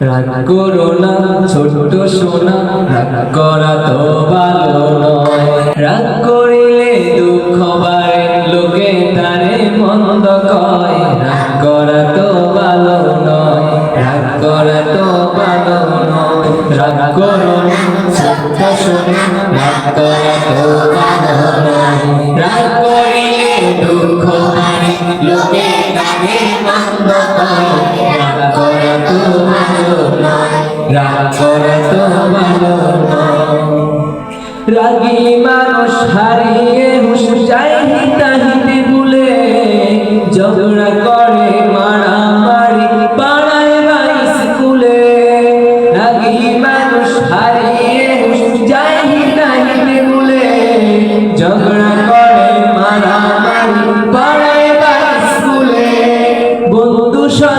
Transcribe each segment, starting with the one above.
রাগ করো না ছোট সোনা, রাগ করা তো ভালো নয়। রাগ করিলে দুঃখ বাড়ে, লোকে তারে মন্দ কয়। রাগ করা তো ভালো নয়, রাগ করা তো ভালো নয়। রাগ করো না ছোট সোনা রাগ করা তো ভালো নয় রাগ করিলে দুঃখ বাড়ে লোকে তারে মন্দ রাগ করা তো রাগ করা তো রাগী মানুষ হারিয়ে হুশ যায় ভুলে ঝগড়া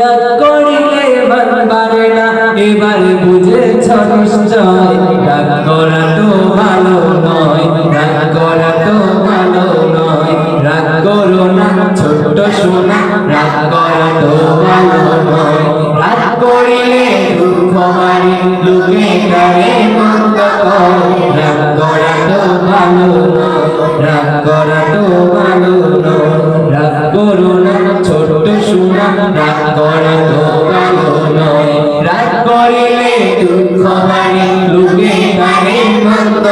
রাগ করিলে মন পারে না, এবারে বুঝেছ নিশ্চয়। রাগ করা তো ভালো নয় রাগ করা তো ভালো নয়। রাগ করো না, ছোট্ট সোনা রাগ করা তো ভালো নয়। রাগ করিলে দুঃখ মারি লোকে করে মন্দ কয় করা রাগ করে ভালো নয় রাগ করিলে দুঃখ মারি লুকে করে মন্দ